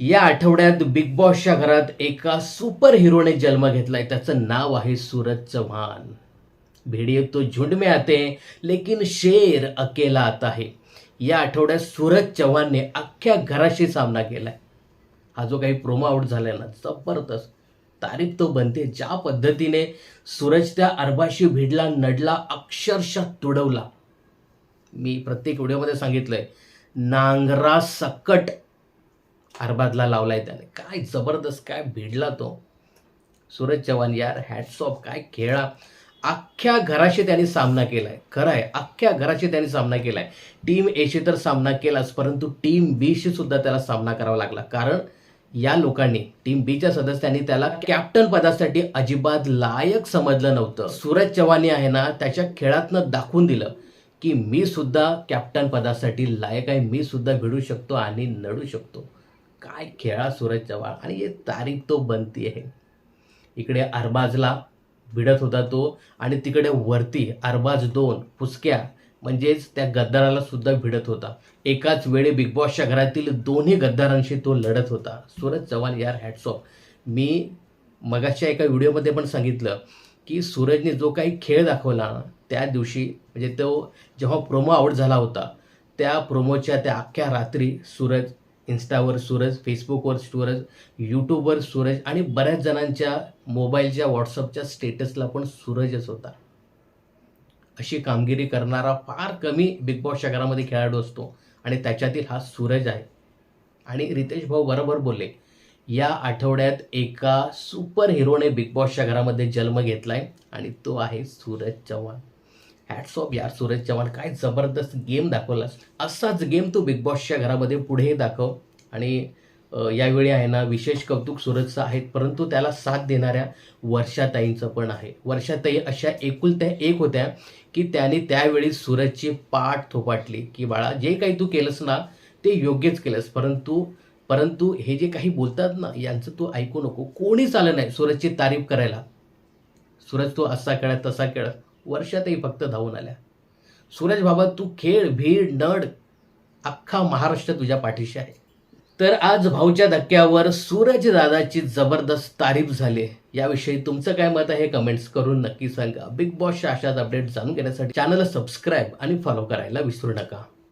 या आठवड्यात बिग बॉसच्या घरात एका सुपर हिरोने जन्म घेतलाय. त्याचं नाव आहे सूरज चव्हाण. भिडिओ तो झुंड में आते लेकिन शेर अकेला आता है. या आठवड्यात सूरज चव्हाणने अख्ख्या घराशी सामना केलाय. हा जो काही प्रोमो आउट झालाय ना जबरदस्त. तारीफ तो बनते ज्या पद्धतीने सूरज त्या अरबाशी भिडला नडला अक्षरशः तुडवला. मी प्रत्येक व्हिडिओमध्ये सांगितलंय नांगरा सकट अरबादला लावलाय त्याने. काय जबरदस्त काय भिडला तो. सूरज चव्हाण यार हॅट्स ऑफ काय खेळा. अख्ख्या घराशी त्यांनी सामना केलाय. खरं आहे अख्ख्या घराशी त्यांनी सामना केलाय. टीम एशी तर सामना केलाच परंतु टीम बीशी सुद्धा त्याला सामना करावा लागला. कारण या लोकांनी टीम बीच्या सदस्यांनी त्याला कॅप्टन पदासाठी अजिबात लायक समजलं नव्हतं. सूरज चव्हाण आहे ना त्याच्या खेळातनं दाखवून दिलं की मी सुद्धा कॅप्टन पदासाठी लायक आहे मी सुद्धा भिडू शकतो आणि नडू शकतो. काय खेळा सूरज चव्हाण? आणि हे तारीख तो बनती आहे इकडे अरबाजला भिडत होता तो आणि तिकडे वरती अरबाज दोन पुसक्या म्हणजेच त्या गद्दाराला सुद्धा भिडत होता. एकाच वेळी बिग बॉसच्या घरातील दोन्ही गद्दारांशी तो लढत होता. सूरज चव्हाण यार हॅट्स ऑफ मी मगाच्या एका व्हिडिओमध्ये पण सांगितलं की सूरजने जो काही खेळ दाखवला ना त्या दिवशी म्हणजे तो जेव्हा प्रोमो आउट झाला होता त्या प्रोमोच्या त्या अख्ख्या रात्री सूरज इन्स्टावर सूरज फेसबुकवर सूरज यूट्यूबवर सूरज आणि बऱ्याच जणांच्या मोबाईलच्या व्हॉट्सअपच्या स्टेटसला पण सूरजच होता. अशी कामगिरी करणारा फार कमी बिग बॉसच्या घरामध्ये खेळाडू असतो आणि त्याच्यातील हा सूरज आहे. आणि रितेश भाऊ बरोबर बोलले या आठवड्यात एका सुपर हिरोने बिग बॉसच्या घरामध्ये जन्म आहे आणि तो आहे सूरज चव्हाण. हॅट्स ऑफ यार सूरज चव्हाण. काय जबरदस्त गेम दाखवलास. असाच गेम तू बिग बॉसच्या घरामध्ये पुढेही दाखव. आणि यावेळी आहे ना विशेष कौतुक सूरजचं आहेत परंतु त्याला साथ देणाऱ्या वर्षाताईंचं पण आहे. वर्षाताई अशा एकुलत्या एक होत्या की त्याने त्यावेळी सूरजची पाठ थोपाटली की बाळा जे काही तू केलंस ना ते योग्यच केलंस. परंतु परंतु हे जे काही बोलतात ना यांचं तू ऐकू नको. कोणीच आलं नाही सूरजची तारीफ करायला. सूरज तू असा खेळत तसा खेळत वर्षातही फक्त धावून आल्या. सूरज बाबा तू खेळ भीड नड अख्खा महाराष्ट्र तुझ्या पाठीशी आहे. तर आज भाऊच्या धक्क्यावर सूरज दादाची जबरदस्त तारीफ झाली याविषयी तुमचं काय मत आहे कमेंट्स करून नक्की सांगा. बिग बॉसच्या अशाच अपडेट जाणून घेण्यासाठी चॅनलला सबस्क्राईब आणि फॉलो करायला विसरू नका.